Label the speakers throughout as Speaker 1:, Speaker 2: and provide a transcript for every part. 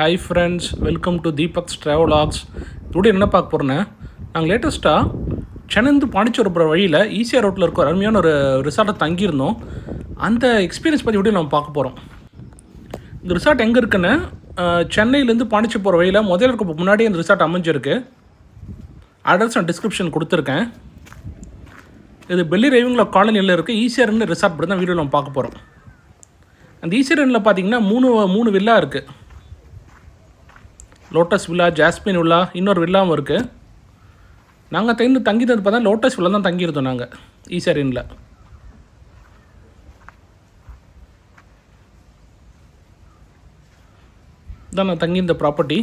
Speaker 1: Hi friends welcome to Deepak's travelogues today என்ன பார்க்க போகிறேன்னா நாங்கள் லேட்டஸ்ட்டாக சென்னைந்து பாண்டிச்சேரி போகிற வழியில் ஈசிஆர் ரோட்டில் இருக்க ஒரு அருமையான ஒரு ரிசார்ட்டை தங்கியிருந்தோம். அந்த எக்ஸ்பீரியன்ஸ் பற்றி வீடியோ நம்ம பார்க்க போகிறோம் இந்த ரிசார்ட் எங்கே இருக்குன்னு சென்னையிலேருந்து பாண்டிச்சேரி போகிற வழியில் முதல்ல இருக்க முன்னாடி இந்த ரிசார்ட் அமைஞ்சிருக்கு. அட்ரஸ் நான் டிஸ்கிரிப்ஷன் கொடுத்துருக்கேன். இது பெல்லி ரைவிங்கில் காலனியில் இருக்க ஈசிஆர்னு ரிசார்ட் பற்றி தான் வீடியோ நம்ம பார்க்க போகிறோம் அந்த ஈசிஆர்னில் பார்த்தீங்கன்னா மூணு மூணு வில்லா இருக்குது லோட்டஸ் வில்லா ஜாஸ்மின் வில்லா இன்னொரு வில்லாவும் இருக்குது நாங்கள் தங்கி தங்கியிருந்தது பார்த்தா லோட்டஸ் வில்லா தான் தங்கியிருந்தோம் நாங்கள் ஈசரின்ல. தான் நான் தங்கியிருந்த ப்ராப்பர்ட்டி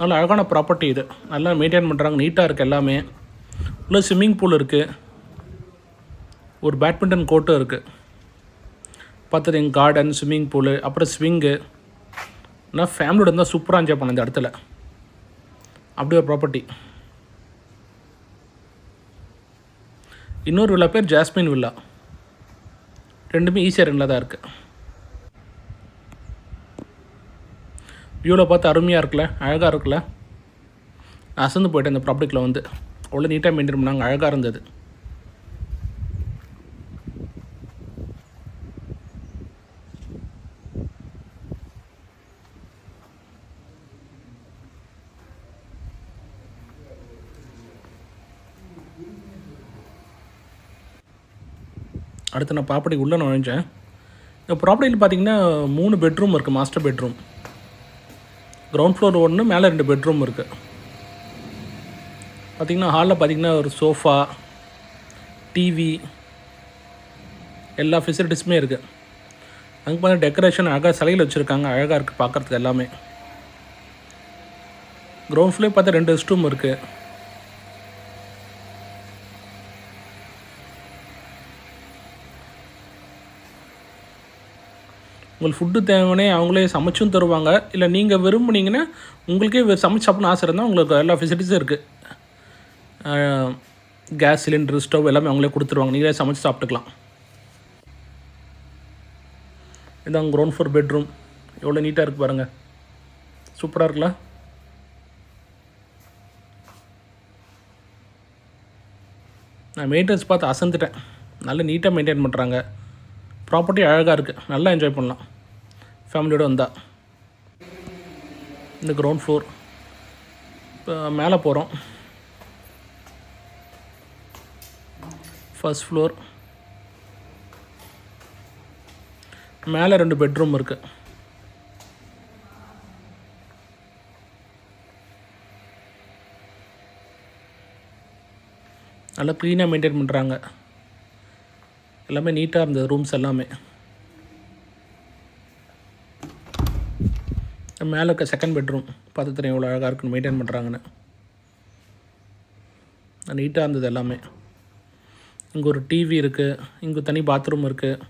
Speaker 1: நல்ல அழகான ப்ராப்பர்ட்டி இது. நல்லா மெயின்டைன் பண்ணுறாங்க நீட்டாக இருக்குது எல்லாமே. உள்ள ஸ்விம்மிங் பூல் இருக்குது ஒரு பேட்மிண்டன் கோர்ட்டும் இருக்குது பார்த்தது கார்டன் ஸ்விம்மிங் பூலு அப்புறம் ஸ்விங்கு நான் ஃபேமிலியோட இருந்தால் சூப்பராக என்ஜாய் பண்ணேன் இந்த இடத்துல. அப்படி ஒரு ப்ராப்பர்ட்டி இன்னொரு வில்லா பேர் ஜாஸ்மின் வில்லா ரெண்டுமே ஈஸியாக ரெண்டில் தான் இருக்குது வியூவில் பார்த்து அருமையாக இருக்குல்ல அழகாக இருக்குல்ல. நான் அசந்து போயிட்டேன் இந்த ப்ராப்பர்ட்டிக்குள்ள வந்து. அவ்வளோ நீட்டாக மெயின்டைன் பண்ணாங்க அழகாக இருந்தது. அடுத்து நான் ப்ராப்பர்ட்டி உள்ளே நுழைஞ்சேன். இந்த ப்ராப்பர்ட்டியில் பார்த்தீங்கன்னா மூணு பெட்ரூம் இருக்குது மாஸ்டர் பெட்ரூம் கிரவுண்ட் ஃப்ளோர் ஒன்று மேலே ரெண்டு பெட்ரூம் இருக்குது பார்த்தீங்கன்னா ஹாலில் பார்த்தீங்கன்னா ஒரு சோஃபா டிவி எல்லா ஃபெசிலிட்டிஸுமே இருக்குது அங்கே பார்த்தா டெக்கரேஷன் அழகாக சிலையில் வச்சுருக்காங்க அழகாக இருக்குது பார்க்குறதுக்கு எல்லாமே. கிரவுண்ட் ஃப்ளோர் பார்த்தா ரெண்டு ரெஸ்ட் ரூம் இருக்குது உங்களுக்கு ஃபுட்டு தேவைன்னே அவங்களே சமைச்சும் தருவாங்க. இல்லை நீங்கள் விரும்புனீங்கன்னா உங்களுக்கே சமைச்சு சாப்பிட்ணும்னு ஆசை இருந்தால் உங்களுக்கு எல்லா ஃபெசிலிட்டிஸும் இருக்குது கேஸ் சிலிண்டர் ஸ்டவ் எல்லாமே அவங்களே கொடுத்துருவாங்க. நீங்களே சமைச்சு சாப்பிட்டுக்கலாம். இதாங்க க்ரௌண்ட் ஃப்ளோர் பெட்ரூம் எவ்வளோ நீட்டாக இருக்குது பாருங்கள் சூப்பராக இருக்குல்ல? நான் மெயின்டெனன்ஸ் பார்த்து அசந்துட்டேன். நல்ல நீட்டாக மெயின்டைன் பண்ணுறாங்க ப்ராப்பர்ட்டி அழகாக இருக்குது நல்லா என்ஜாய் பண்ணலாம். ஃபேமிலியோடு வந்தால் இந்த கிரவுண்ட் ஃப்ளோர் இப்போ மேலே போகிறோம் ஃபஸ்ட் ஃப்ளோர் மேலே ரெண்டு பெட்ரூம் இருக்குது நல்லா க்ளீனாக மெயின்டைன் பண்ணுறாங்க எல்லாமே நீட்டாக இருந்தது ரூம்ஸ் எல்லாமே. மேலே இருக்க செகண்ட் பெட்ரூம் பார்த்து தெரியும் எவ்வளோ அழகாக இருக்குன்னு மெயின்டைன் பண்ணுறாங்கன்னு நீட்டாக இருந்தது எல்லாமே. இங்கே ஒரு டிவி இருக்குது இங்கே தனி பாத்ரூம் இருக்குது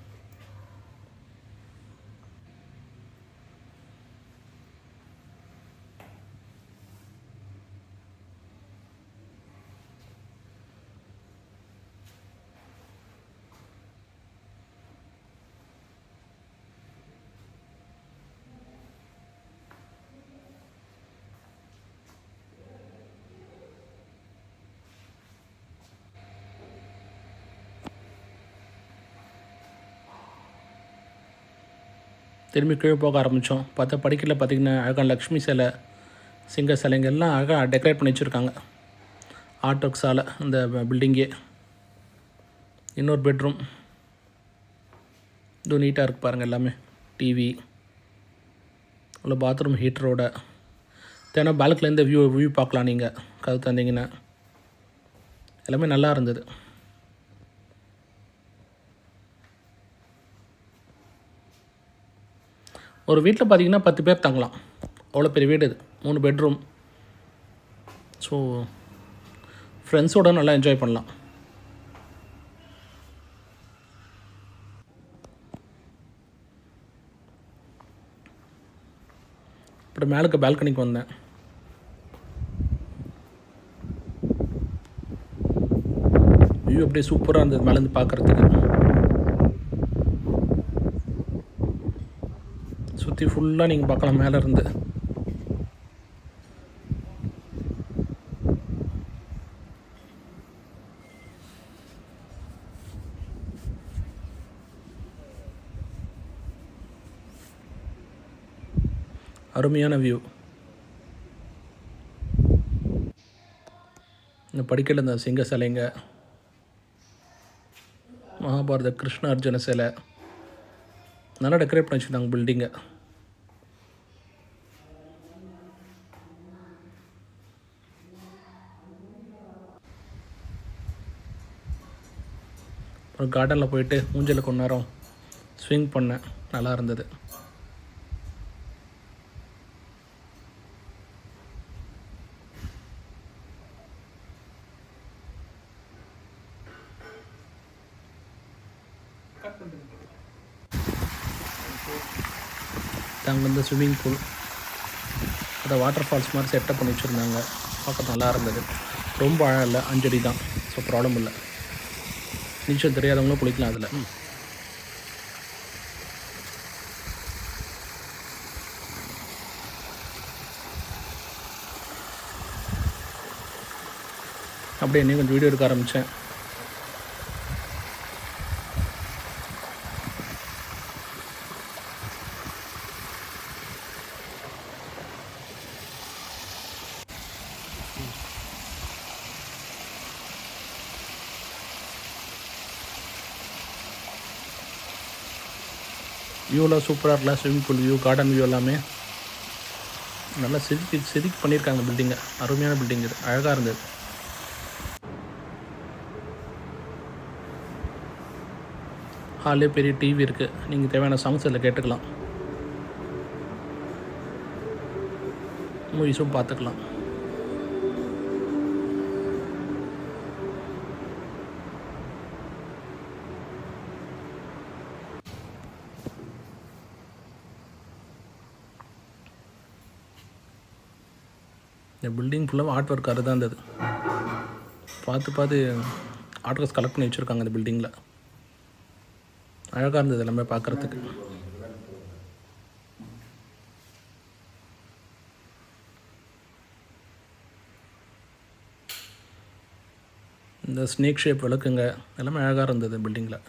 Speaker 1: திரும்பி கீழே போக ஆரம்பித்தோம். பார்த்தா படிக்கல பார்த்திங்கன்னா அழகாக லக்ஷ்மி சிலை சிங்க சிலைங்க எல்லாம் அழகாக டெக்கரேட் பண்ணி வச்சுருக்காங்க. ஆர்ட் சாலை இந்த பில்டிங்கே இன்னொரு பெட்ரூம் இது நீட்டாக இருக்குது பாருங்கள் எல்லாமே. டிவி உள்ள பாத்ரூம் ஹீட்டரோட தேனா பால்கனிலேருந்து வியூ வியூ பார்க்கலாம் நீங்கள் கது தந்தீங்கன்னா எல்லாமே நல்லா இருந்தது. ஒரு வீட்டில் பார்த்தீங்கன்னா பத்து பேர் தங்கலாம். அவ்வளோ பெரிய வீடு இது. மூணு பெட்ரூம் ஸோ ஃப்ரெண்ட்ஸோட நல்லா என்ஜாய் பண்ணலாம். அப்புறம் மேலுக்கு பால்கனிக்கு வந்தேன். வியூ அப்படியே சூப்பராக இருந்தது மேலேருந்து பார்க்குறதுக்கு. சுற்றி ஃபுல்லாக நீங்கள் பார்க்கலாம் மேலே இருந்து அருமையான வியூ இந்த படிக்கல இந்த சிங்க சிலைங்க மகாபாரத கிருஷ்ண அர்ஜுன சிலை. நல்லா டெக்கரேட் பண்ணி வச்சுருந்தாங்க பில்டிங்கை அப்புறம் கார்டனில் போயிட்டு ஊஞ்சலுக்கு கொஞ்ச நேரம் ஸ்விங் பண்ணேன். நல்லா இருந்தது. அங்கே வந்து ஸ்விம்மிங் பூல் அதை வாட்டர் ஃபால்ஸ் மாதிரி செட்டப் பண்ணி வச்சுருந்தாங்க. பார்க்க நல்லா இருந்தது. ரொம்ப ஆழம் இல்லை. அஞ்சடி தான். ஸோ ப்ராப்ளம் இல்லை. நீச்சல் தெரியாதவங்களும் குளிக்கலாம் அதில் அப்படியே இன்னும் கொஞ்சம் வீடியோ எடுக்க ஆரம்பித்தேன். வியூலாம் சூப்பராக இருக்கலாம் swimming pool view garden view எல்லாமே. நல்லா செதுக்கி செதுக்கி பண்ணியிருக்காங்க பில்டிங்கை அருமையான பில்டிங் இது. அழகாக இருந்தது. ஹாலே பெரிய டிவி இருக்குது நீங்கள் தேவையான சாங்ஸ் அதில் கேட்டுக்கலாம். மூவிஸும் பார்த்துக்கலாம். இந்த பில்டிங் ஃபுல்லாக ஆர்ட் ஒர்க் தான் இருந்தது பார்த்து பார்த்து ஆர்ட் ஒர்க்ஸ் கலெக்ட் பண்ணி வச்சுருக்காங்க இந்த பில்டிங்கில் அழகாக இருந்தது எல்லாமே பார்க்குறதுக்கு. இந்த ஸ்னேக் ஷேப் விளக்குங்க எல்லாமே அழகாக இருந்தது பில்டிங்கில்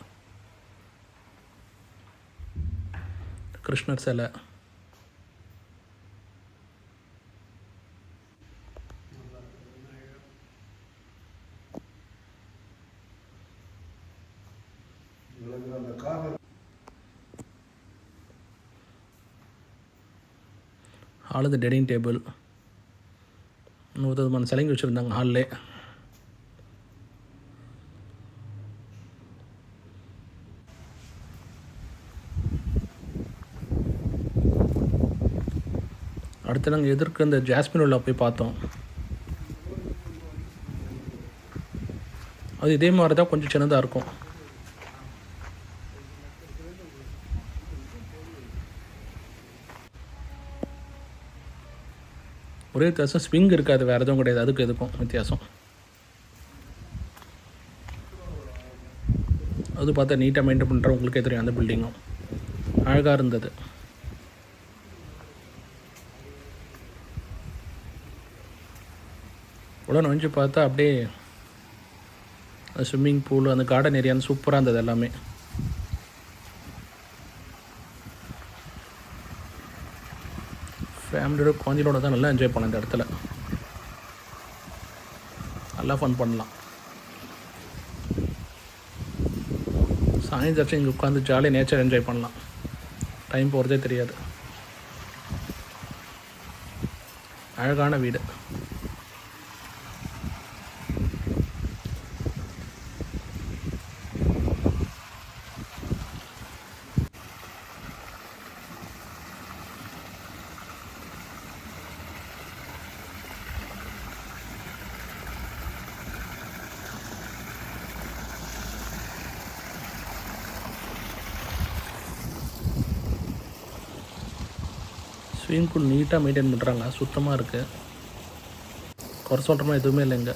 Speaker 1: கிருஷ்ணர் சிலை. ஹால் டைனிங் டேபிள் நூறு விதமான சிலைங்க வச்சுருந்தாங்க ஹாலில் அடுத்து நாங்கள் எதிர்க்க இந்த ஜாஸ்மின் உள்ள போய் பார்த்தோம். அது இதே மாதிரி தான் கொஞ்சம் சின்னதாக இருக்கும். ஒரே வித்தியாசம் ஸ்விங் இருக்காது. வேறு எதுவும் கிடையாது. அதுக்கு எதுக்கும் வித்தியாசம். அது பார்த்தா நீட்டாக மெயின்டைன் பண்ணுற உங்களுக்கே தெரியும் அந்த பில்டிங்கும் அழகாக இருந்தது. உடனே வந்து பார்த்தா அப்படியே ஸ்விம்மிங் பூல் அந்த கார்டன் ஏரியான்னு சூப்பராக இருந்தது எல்லாமே. ஃபேமிலியோட குழந்தையோட தான் நல்லா என்ஜாய் பண்ணேன் இந்த இடத்துல. நல்லா ஃபன் பண்ணலாம். சாயந்தரம் இங்கே உட்காந்து ஜாலியாக நேச்சர் என்ஜாய் பண்ணலாம். டைம் போகிறதே தெரியாது. அழகான வீடு. ஸ்விமிங் பூல் நீட்டாக மெயின்டைன் பண்ணுறாங்க சுத்தமாக இருக்குது குறை சொல்கிறமா எதுவுமே இல்லைங்க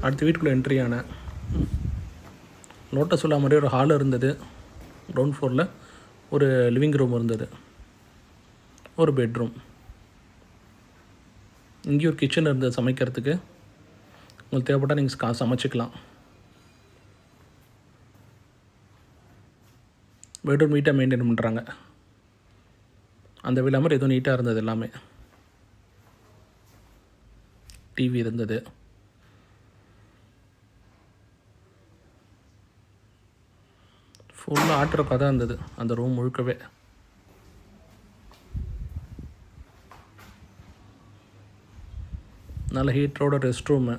Speaker 1: அடுத்து வீட்டுக்குள்ளே என்ட்ரி ஆனேன் லோட்டஸ் சொல்ல மாதிரி ஒரு ஹால் இருந்தது. க்ரௌண்ட் ஃப்ளோரில் ஒரு லிவிங் ரூம் இருந்தது. ஒரு பெட்ரூம் இங்கேயும் ஒரு கிச்சன் இருந்தது சமைக்கிறதுக்கு. உங்களுக்கு தேவைப்பட்டால் நீங்கள் கா சமைச்சிக்கலாம். பெட்ரூம் நீட்டாக மெயின்டைன் பண்ணுறாங்க அந்த விழா மாதிரி எதுவும் நீட்டாக இருந்தது எல்லாமே. டிவி இருந்தது. ஃபுல்லாக ஆட்டுற தான் இருந்தது அந்த ரூம் முழுக்கவே. நல்ல ஹீட்டரோட ரெஸ்ட் ரூமு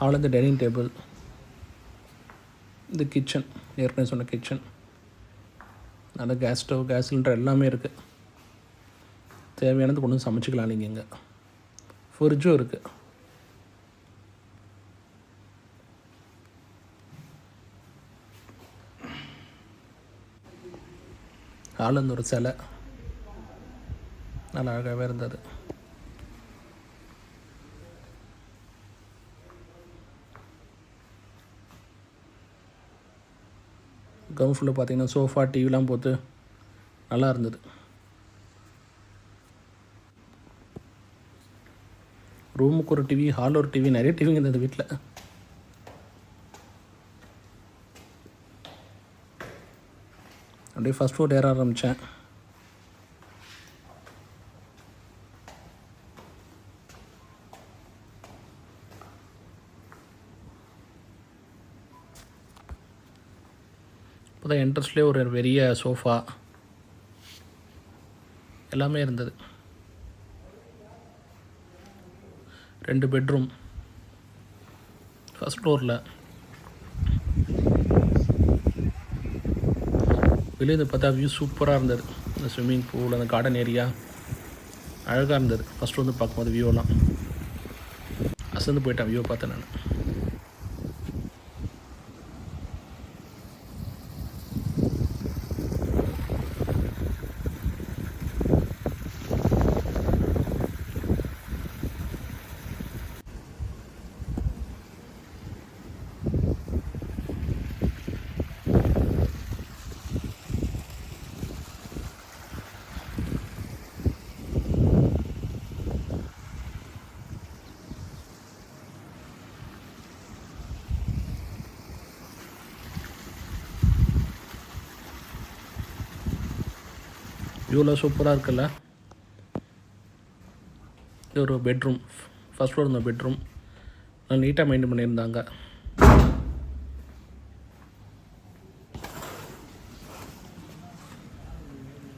Speaker 1: அவ்வளோ இந்த டைனிங் டேபிள் இந்த கிச்சன் ஏற்கனவே சொன்ன கிச்சன் நல்ல கேஸ் ஸ்டவ் கேஸ் சிலிண்டர் எல்லாமே இருக்குது தேவையானது கொண்டு வந்து சமைச்சிக்கலாம் நீங்கள் இங்கே. ஃப்ரிட்ஜும் இருக்குது ஆளுந்து ஒரு சிலை. நல்லா அழகாகவே இருந்தது. கிரவுண்ட் பார்த்தீங்கன்னா சோஃபா டிவிலாம் போட்டு நல்லா இருந்தது. ரூமுக்கு ஒரு டிவி ஹால் ஒரு டிவி நிறைய டிவிங்க இருந்தது வீட்டில் அப்படியே ஃபஸ்ட் ஃபுட் ஏற ஆரம்பித்தேன் அப்போ தான் என்ட்ரன்ஸ்லேயே ஒரு பெரிய சோஃபா எல்லாமே இருந்தது. ரெண்டு பெட்ரூம் ஃபஸ்ட் ஃப்ளோரில் வெளியே இருந்து பார்த்தா வியூ சூப்பராக இருந்தது. இந்த ஸ்விம்மிங் பூல் அந்த கார்டன் ஏரியா அழகாக இருந்தது. ஃபஸ்ட்டு வந்து பார்க்கும்போது வியூலாம் அசந்து போயிட்டேன் வியூ பார்த்தேன் நான். வியூலாம் சூப்பராக இருக்குல்ல? இது ஒரு பெட்ரூம் ஃபஸ்ட் ஃப்ளோர் இருந்த பெட்ரூம் நல்லா நீட்டாக மெயின்டைன் பண்ணியிருந்தாங்க.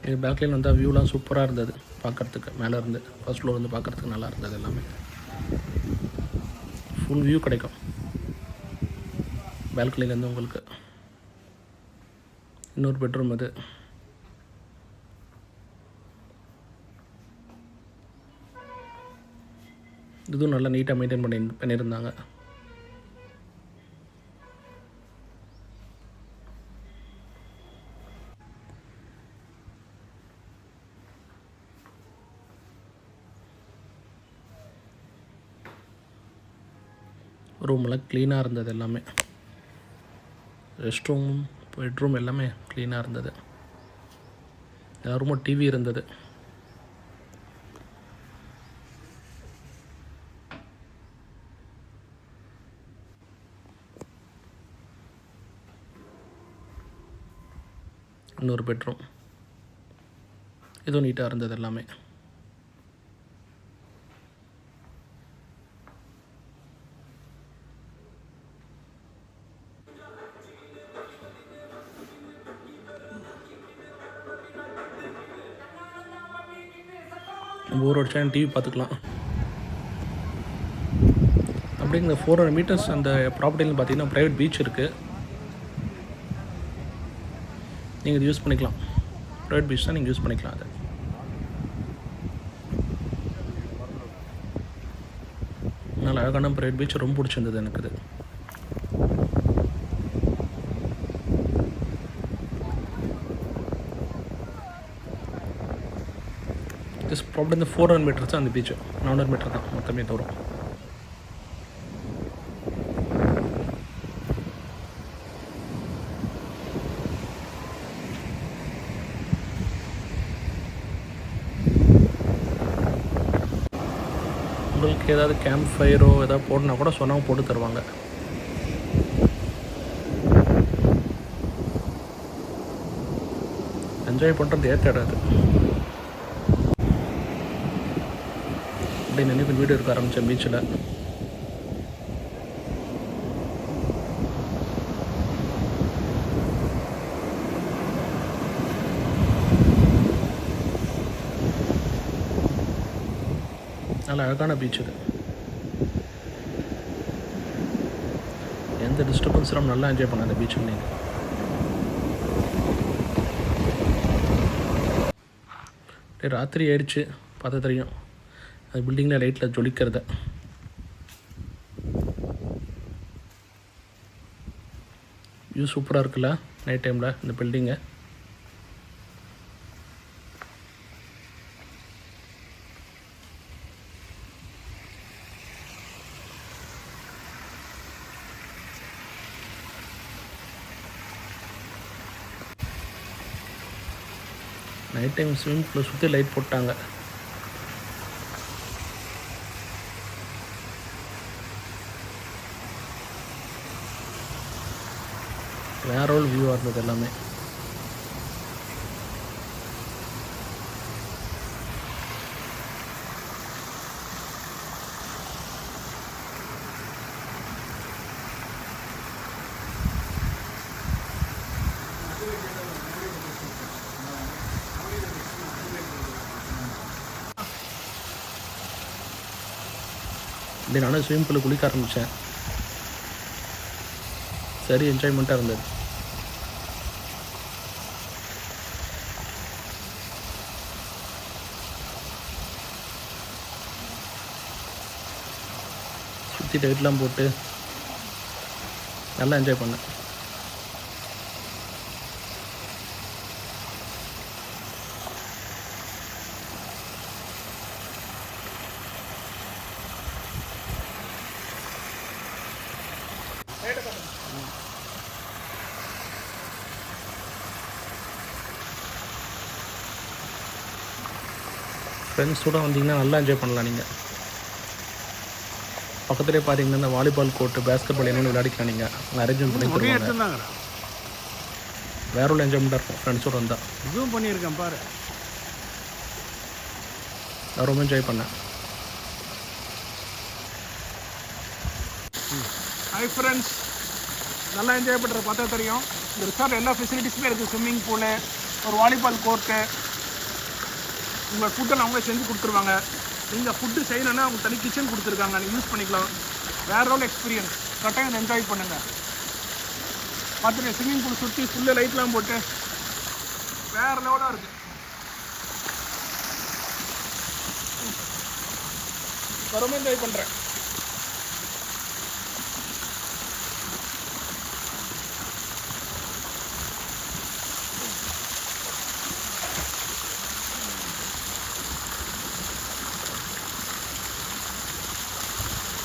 Speaker 1: இது பேக்லைன் வந்தால் வியூலாம் சூப்பராக இருந்தது பார்க்குறதுக்கு மேலே இருந்து. ஃபஸ்ட் ஃப்ளோர் வந்து பார்க்குறதுக்கு நல்லா இருந்தது எல்லாமே. ஃபுல் வியூ கிடைக்கும். பால்கனிலேருந்து உங்களுக்கு. இன்னொரு பெட்ரூம் அது. இதுவும் நல்லா நீட்டாக மெயின்டைன் பண்ணி பண்ணியிருந்தாங்க. ரூம்லாம் க்ளீனாக இருந்தது எல்லாமே. ரெஸ்ட் ரூம் பெட்ரூம் எல்லாமே க்ளீனாக இருந்தது. எல்லா ரூமும் டிவி இருந்தது. இன்னொரு பெட்ரூம். இதுவும் நீட்டாக இருந்தது எல்லாமே. போர் அடிச்சாலும் டிவி பார்த்துக்கலாம் அப்படியே இந்த ஃபோர் ஹண்ட்ரட் மீட்டர்ஸ் அந்த ப்ராப்பர்ட்டியில் பார்த்தீங்கன்னா ப்ரைவேட் பீச் இருக்குது நீங்கள் இது யூஸ் பண்ணிக்கலாம். ப்ரைவேட் பீச் தான் நீங்கள் யூஸ் பண்ணிக்கலாம் அதை. நல்ல அழகான ப்ரைவேட் பீச் ரொம்ப பிடிச்சிருந்தது எனக்கு இது ஜஸ்ட் ப்ராப்ளம் இந்த ஃபோர் ஹண்ட்ரட் மீட்டர்ஸ் தான் அந்த பீச்சு நானூறு மீட்டர் தான் மொத்தமே தூரம். உங்களுக்கு ஏதாவது கேம்ப் ஃபயரோ ஏதாவது போடனா கூட சொன்னாங்க போட்டு தருவாங்க. என்ஜாய் பண்ணுறது ஏற்ற இடம் அது. அப்படியே நினைவு வீடு இருக்க ஆரம்பித்தேன் பீச்சில் அழகான பீச் இது. எந்த டிஸ்டர்பன்ஸும் நல்லா என்ஜாய் பண்ண அந்த பீச்சில் நீங்கள் டே ராத்திரி ஆயிடுச்சு. பார்த்தா தெரியும். அது பில்டிங்கில் லைட்டில் ஜொலிக்கிறத. வியூ சூப்பராக இருக்குல்ல நைட் டைமில் இந்த பில்டிங்கை நைட் டைம் ஸ்விம்மிங் பூலை சுற்றி லைட் போட்டாங்க. வேற ஒரு வியூவாக இருந்தது எல்லாமே. இப்படி நானும் ஸ்விம்மிங் பூலில் குளிக்க ஆரம்பித்தேன் சரி என்ஜாய்மெண்ட்டாக இருந்தது. சுற்றி லைட்லாம் போட்டு நல்லா என்ஜாய் பண்ணேன். ஃப்ரெண்ட்ஸோட வந்தீங்கன்னா நல்லா என்ஜாய் பண்ணலாம் நீங்கள் பக்கத்துலேயே பார்த்தீங்கன்னா இந்த வாலிபால் கோர்ட்டு பேஸ்கெட் பால் என்னென்னு விளையாடிக்கலாம் நீங்கள் அங்கே அரேஞ்ச் பண்ணி தருவாங்க. வேற ஒரு என்ஜாய்மெண்ட்டாக இருக்கும் ஃப்ரெண்ட்ஸோட வந்தால்
Speaker 2: இதுவும் பண்ணியிருக்கேன் பாரு.
Speaker 1: நான் ரொம்ப என்ஜாய் பண்ணேன்.
Speaker 2: ஹாய் ஃப்ரெண்ட்ஸ் நல்லா என்ஜாய் பண்ணுற பார்த்தா தெரியும். இந்த ரிசார்ட் எல்லா ஃபெசிலிட்டிஸுமே இருக்குது ஸ்விம்மிங் பூலு ஒரு வாலிபால் கோர்ட்டு உங்கள் ஃபுட்டை அவங்களே செஞ்சு கொடுத்துருவாங்க. நீங்கள் ஃபுட்டு செய்யணுன்னா அவங்க தனி கிச்சன் கொடுத்துருக்காங்க. நீங்கள் யூஸ் பண்ணிக்கலாம். வேற லெவல் எக்ஸ்பீரியன்ஸ் கட்டாயம் என்ஜாய் பண்ணுங்கள் பார்த்துட்டு ஸ்விம்மிங் பூல் சுற்றி ஃபுல்லாக லைட்லாம் போட்டு வேற லெவலாக இருக்குது ரொம்ப என்ஜாய் பண்ணுறேன்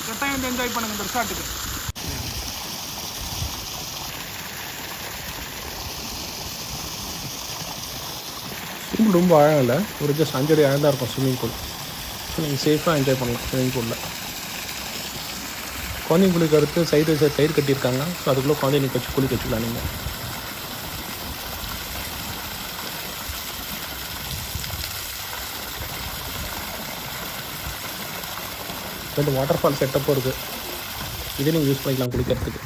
Speaker 2: கட்டாயம் வந்து என்ஜாய் பண்ணுங்க இந்த ரிசார்ட்டுக்கு
Speaker 1: ஸ்விம்மிங் ரொம்ப ஆழம் இல்லை ஒரு ஜஸ்ட் அஞ்சடி ஆழம் தான் இருக்கும் ஸ்விம்மிங் பூல் ஸோ நீங்கள் சேஃபாக என்ஜாய் பண்ணலாம் ஸ்விம்மிங் பூலில் குழந்தைங்க அடுத்து சைடு சைடு கயிறு கட்டியிருக்காங்க. ஸோ அதுக்குள்ளே குழந்தைங்க வச்சு குளிக்க வச்சுக்கலாம் நீங்கள் ரெண்டு வாட்டர் ஃபால் செட்டப்பும் இருக்குது இதை நீங்கள் யூஸ் பண்ணிக்கலாம் குளிக்கிறதுக்கு.